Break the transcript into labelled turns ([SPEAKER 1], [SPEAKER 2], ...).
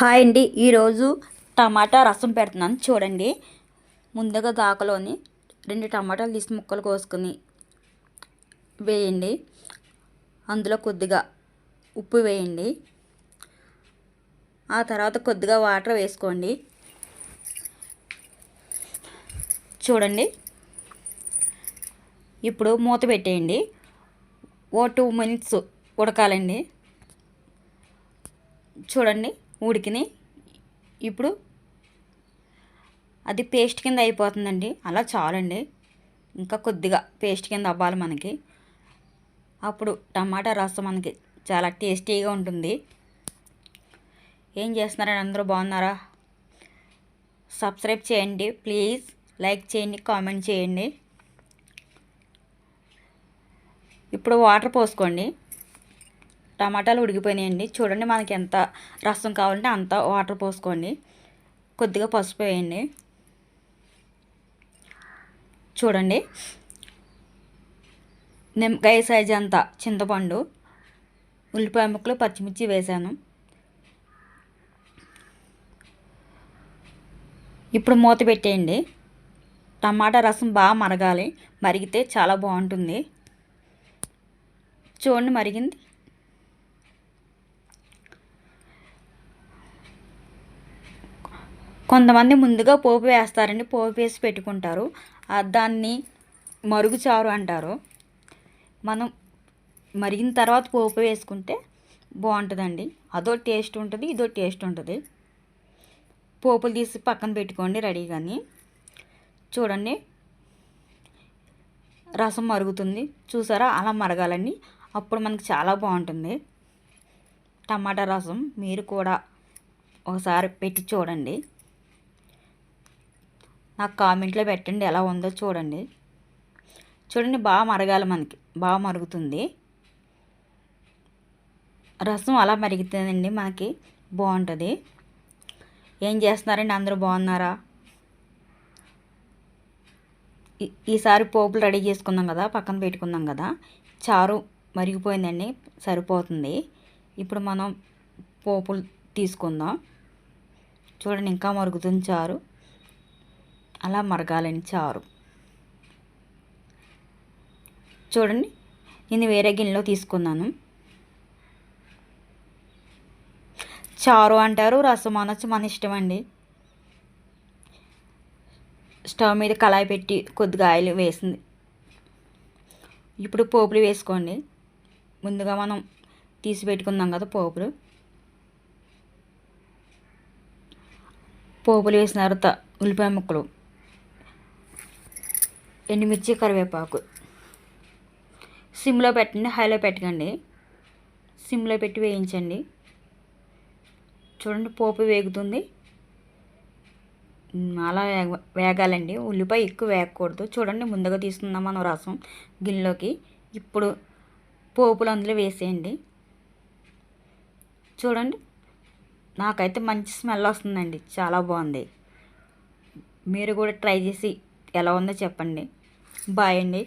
[SPEAKER 1] Hi అండి. ఈరోజు టమాటా రసం పెడుతున్నాను. చూడండి. ముందుగా దాకలోని రెండు టమాటాలు తీసి ముక్కలు కోసుకొని వేయండి. అందులో కొద్దిగా ఉప్పు వేయండి. ఆ తర్వాత కొద్దిగా వాటర్ వేసుకోండి. చూడండి. ఇప్పుడు మూత పెట్టేయండి. ఓ టూ మినిట్స్ ఉడకాలండి. చూడండి. ఉడికినాయి ఇప్పుడు అది పేస్ట్ కింద అయిపోతుందండి. అలా చాలండి. ఇంకా కొద్దిగా పేస్ట్ కింద అవ్వాలి మనకి. అప్పుడు టమాటా రసం మనకి చాలా టేస్టీగా ఉంటుంది. ఏం చేస్తున్నారండి అందరూ? బాగున్నారా? సబ్స్క్రైబ్ చేయండి. ప్లీజ్ లైక్ చేయండి కామెంట్ చేయండి. ఇప్పుడు వాటర్ పోసుకోండి. టమాటాలు ఉడికిపోయినాయండి. చూడండి మనకి ఎంత రసం కావాలంటే అంత వాటర్ పోసుకోండి. కొద్దిగా పసుపు వేయండి. చూడండి. నిమ్మకాయ సైజ్ అంత చింతపండు ఉల్లిపాయ ముక్కలు పచ్చిమిర్చి వేసాను. ఇప్పుడు మూత పెట్టేయండి. టమాటా రసం బాగా మరగాలి. మరిగితే చాలా బాగుంటుంది. చూడండి మరిగింది. కొంతమంది ముందుగా పోపు వేస్తారండి పోపు వేసి పెట్టుకుంటారు. దాన్ని మరుగుచారు అంటారు. మనం మరిగిన తర్వాత పోపు వేసుకుంటే బాగుంటుందండి. అదో టేస్ట్ ఉంటుంది ఇదో టేస్ట్ ఉంటుంది. పోపులు తీసి పక్కన పెట్టుకోండి రెడీగాని. చూడండి. రసం మరుగుతుంది. చూసారా? అలా మరగాలండి. అప్పుడు మనకి చాలా బాగుంటుంది. టమాటా రసం మీరు కూడా ఒకసారి పెట్టి చూడండి. నాకు కామెంట్లో పెట్టండి ఎలా ఉందో చూడండి. చూడండి బాగా మరగాలి మనకి బాగా మరుగుతుంది. రసం అలా మరుగుతుందండి మనకి బాగుంటుంది. ఏం చేస్తున్నారండి అందరూ బాగున్నారా? ఈసారి పోపులు రెడీ చేసుకుందాం కదా పక్కన పెట్టుకుందాం కదా. చారు మరిగిపోయిందండి సరిపోతుంది. ఇప్పుడు మనం పోపులు తీసుకుందాం. చూడండి ఇంకా మరుగుతుంది చారు. అలా మరగాలని చారు చూడండి నేను వేరే గిన్నెలో తీసుకున్నాను. చారు అంటారు రసం అనొచ్చు మన ఇష్టం అండి స్టవ్ మీద కళాయి పెట్టి కొద్దిగా ఆయిల్ వేసింది. ఇప్పుడు పోపులు వేసుకోండి. ముందుగా మనం తీసి పెట్టుకుందాం కదా పోపులు. పోపులు వేసిన తర్వాత ఉల్లిపాయ ముక్కలు. ఎండుమిర్చి కరివేపాకు. సిమ్లో పెట్టండి హైలో పెట్టకండి. సిమ్లో పెట్టి వేయించండి. చూడండి పోపు వేగుతుంది. అలా వేగ వేగాలండి. ఉల్లిపాయ ఎక్కువ వేగకూడదు. చూడండి ముందుగా తీసుకుందాం మనం రసం గిన్నెలోకి. ఇప్పుడు పోపులు అందులో వేసేయండి. చూడండి నాకైతే మంచి స్మెల్ వస్తుందండి. చాలా బాగుంది. మీరు కూడా ట్రై చేసి ఎలా ఉందో చెప్పండి. బాయ్ అండి